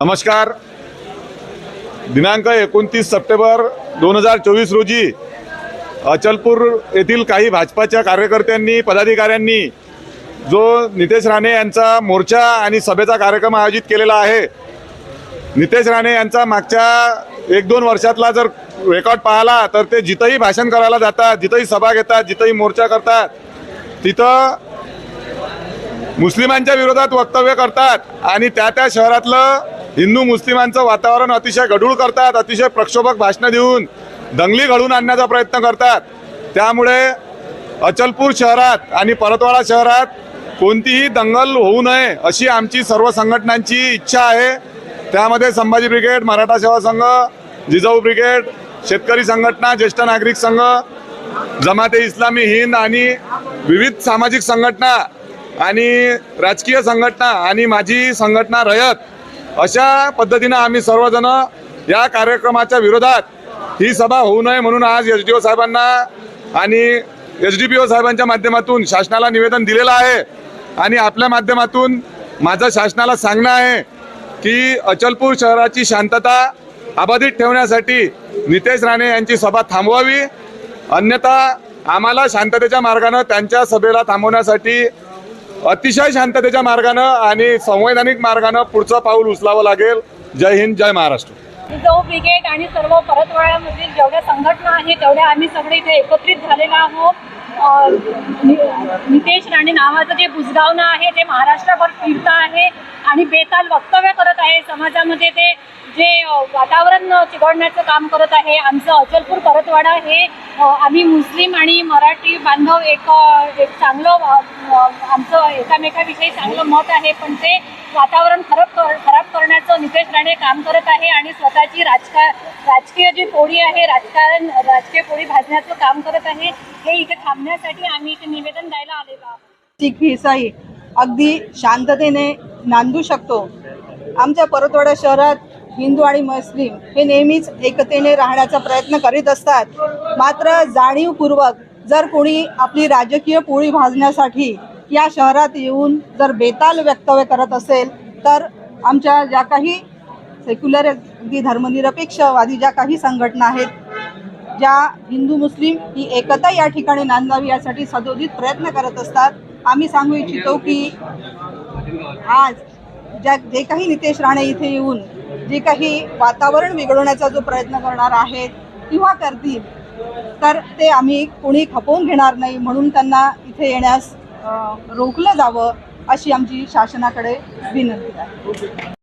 नमस्कार. दिनांक एकोणतीस सप्टेंबर दोन हजार चोवीस रोजी अचलपूर येथील काही भाजपाच्या कार्यकर्त्यांनी पदाधिकाऱ्यांनी जो नितेश राणे यांचा मोर्चा आणि सभेचा कार्यक्रम आयोजित केलेला आहे नितेश राणे यांचा मागच्या एक दोन वर्षातला जर रेकॉर्ड पाहिला तर ते जिथंही भाषण करायला जातात जिथंही सभा घेतात जिथंही मोर्चा करतात तिथं मुस्लिमांच्या विरोधात वक्तव्य करतात आणि त्या त्या शहरातलं हिंदू मुस्लिमांचं वातावरण अतिशय गढूळ करतात अतिशय प्रक्षोभक भाषणं देऊन दंगली घडून आणण्याचा प्रयत्न करतात. त्यामुळे अचलपूर शहरात आणि परतवाडा शहरात कोणतीही दंगल होऊ नये अशी आमची सर्व संघटनांची इच्छा आहे. त्यामध्ये संभाजी ब्रिगेड मराठा सेवा संघ जिजाऊ ब्रिगेड शेतकरी संघटना ज्येष्ठ नागरिक संघ जमाते इस्लामी हिंद आणि विविध सामाजिक संघटना आणि राजकीय संघटना आणि माझी संघटना रयत अशा पद्धतीनं आम्ही सर्वजण या कार्यक्रमाच्या विरोधात ही सभा होऊ नये म्हणून आज एच डी ओ साहेबांना आणि एच डी पी ओ साहेबांच्या माध्यमातून शासनाला निवेदन दिलेलं आहे. आणि आपल्या माध्यमातून माझं शासनाला सांगणं आहे की अचलपूर शहराची शांतता अबाधित ठेवण्यासाठी नितेश राणे यांची सभा थांबवावी. अन्यथा आम्हाला शांततेच्या मार्गानं त्यांच्या सभेला थांबवण्यासाठी अतिशय शांततेच्या मार्गानं आणि संवैधानिक मार्गानं पुढचं पाऊल उचलावं लागेल. जय हिंद जय महाराष्ट्र. जिजाऊ ब्रिगेड आणि सर्व परतवाड्यामधील जेवढ्या संघटना आहेत तेवढ्या आम्ही सगळे इथे एकत्रित झालेलो आहोत. नितेश राणे नावाचं जे बुजगावणं आहे ते महाराष्ट्रभर फिरतं आहे आणि बेताल वक्तव्य करत आहे. समाजामध्ये ते जे वातावरण चिघडण्याचं काम करत आहे. आमचं अचलपूर परतवाडा हे आम्ही मुस्लिम आणि मराठी बांधव एक एक चांगलं आमचं एकामेकाविषयी चांगलं मत आहे. पण ते वातावरण खराब कर- खराब करण्याचं नितेश राणे काम करत आहे आणि स्वतःची राजका राजकीय जी पोळी आहे राजकारण राजकीय पोळी भाजण्याचं काम करत आहे हे इथे थांब थांबण्यासाठी आम्ही इथे निवेदन द्यायला आलेलो आहोत. शीख ईसाई अगदी शांततेने नांदू शकतो. आमच्या परतवाडा शहरात हिंदू आणि मुस्लिम हे नेहमीच एकतेने राहण्याचा प्रयत्न करीत असतात. मात्र जाणीवपूर्वक जर कोणी आपली राजकीय पोळी भाजण्यासाठी या शहरात येऊन जर बेताल वक्तव्य करत असेल तर आमच्या ज्या काही सेक्युलर अगदी धर्मनिरपेक्षवादी ज्या काही संघटना आहेत ज्या हिंदू मुस्लिम ही एकता या ठिकाणी नांदावी यासाठी सदोदित प्रयत्न करत असतात. आम्ही सांगू इच्छितो की आज ज्या जे काही नितेश राणे इथे येऊन जे काही वातावरण बिघडवण्याचा जो प्रयत्न करणार आहेत किंवा करतील तर ते आम्ही कोणी खपवून घेणार नाही म्हणून त्यांना इथे येण्यास रोखलं जावं अशी आमची शासनाकडे विनंती आहे.